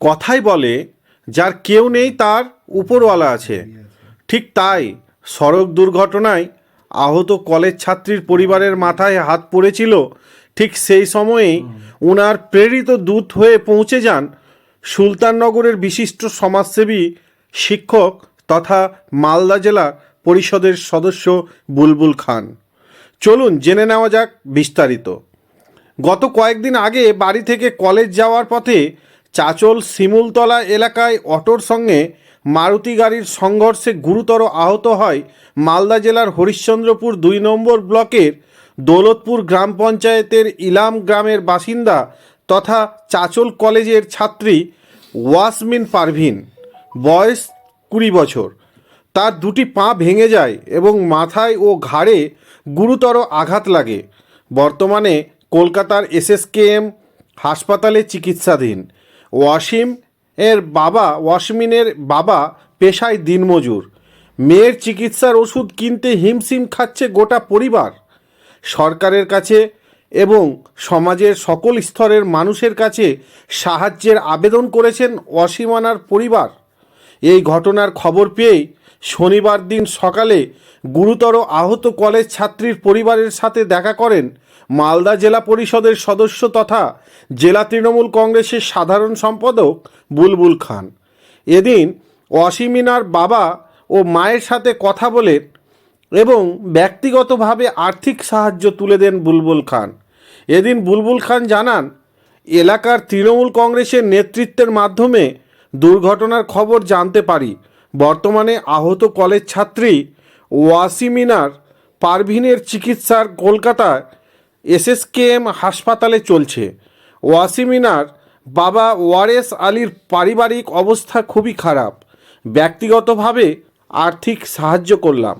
কথাই বলে, যার কেউ নেই তার উপরওয়ালা আছে। ঠিক তাই, সড়ক দুর্ঘটনায় আহত কলেজ ছাত্রীর পরিবারের মাথায় হাত পড়েছিল। ঠিক সেই সময়েই ওনার প্রেরিত দূত হয়ে পৌঁছে যান সুলতাননগরের বিশিষ্ট সমাজসেবী, শিক্ষক তথা মালদা জেলা পরিষদের সদস্য বুলবুল খান। চলুন জেনে নেওয়া যাক বিস্তারিত। গত কয়েকদিন আগে বাড়ি থেকে কলেজ যাওয়ার পথে চাচল শিমুলতলা এলাকায় অটোর সঙ্গে মারুতি গাড়ির সংঘর্ষে গুরুতর আহত হয় মালদা জেলার হরিশ্চন্দ্রপুর দুই নম্বর ব্লকের দৌলতপুর গ্রাম পঞ্চায়েতের ইলাম গ্রামের বাসিন্দা তথা চাচল কলেজের ছাত্রী ওয়াসমিন পারভিন। বয়স কুড়ি বছর। তার দুটি পা ভেঙে যায় এবং মাথায় ও ঘাড়ে গুরুতর আঘাত লাগে। বর্তমানে কলকাতার এসএসকেএম হাসপাতালে চিকিৎসাধীন। ওয়াসিম এর বাবা, ওয়াসমিনের বাবা পেশায় দিনমজুর। মেয়ের চিকিৎসার ওষুধ কিনতে হিমশিম খাচ্ছে গোটা পরিবার। সরকারের কাছে এবং সমাজের সকল স্তরের মানুষের কাছে সাহায্যের আবেদন করেছেন অসীমানার পরিবার। এই ঘটনার খবর পেয়েই শনিবার দিন সকালে গুরুতর আহত কলেজ ছাত্রীর পরিবারের সাথে দেখা করেন মালদা জেলা পরিষদের সদস্য তথা জেলা তৃণমূল কংগ্রেসের সাধারণ সম্পাদক বুলবুল খান। এদিন অসীমিনার বাবা ও মায়ের সাথে কথা বলেন এবং ব্যক্তিগতভাবে আর্থিক সাহায্য তুলে দেন বুলবুল খান। এদিন বুলবুল খান জানান, এলাকার তৃণমূল কংগ্রেসের নেতৃত্বের মাধ্যমে দুর্ঘটনার খবর জানতে পারি বর্তমানে আহত কলেজ ছাত্রী ওয়াসিমিনার পারভিনের চিকিৎসার কলকাতায় এসএসকেএম হাসপাতালে চলছে। ওয়াসিমিনার বাবা ওয়ারেস আলীর পারিবারিক অবস্থা খুবই খারাপ। ব্যক্তিগতভাবে আর্থিক সাহায্য করলাম।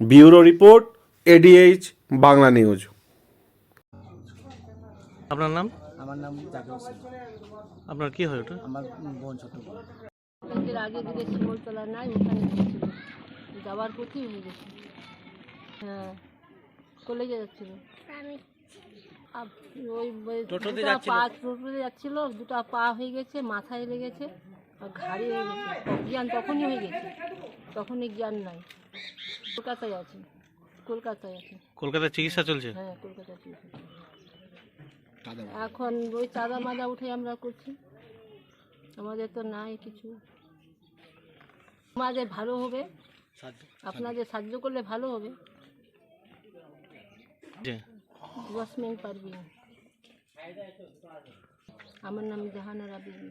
Bureau report ADH Bangla news. আপনার নাম? আমার নাম জাকির হোসেন। আপনার কি হয় ওটা? আমার বোন ছোট। কলেজের আগে দিকে শিমলতলা নাই ওখানে গিয়েছিল। যাওয়ার পথেই হয়ে গেছে। হ্যাঁ কলেজে যাচ্ছিল। ওই ওই দুটো পা টোটোতে যাচ্ছিল দুটো পা হয়ে গেছে মাথায় লেগেছে আর ঘাড়ে হয়ে গেছে। জ্ঞান তখনই হয়ে গেছে তখনই জ্ঞান নাই। কলকাতায় আছে কলকাতায় আছে। কলকাতায় চিকিৎসা চলছে? হ্যাঁ কলকাতায়। এখন ওই চাঁদা মাজা উঠে আমরা করছি। আমাদের তো নাই কিছু। আমাদের ভালো হবে। আপনাদের সাহায্য করলে ভালো হবে। দশ মিনিট পারবি আমার নাম জাহানারা বিবি।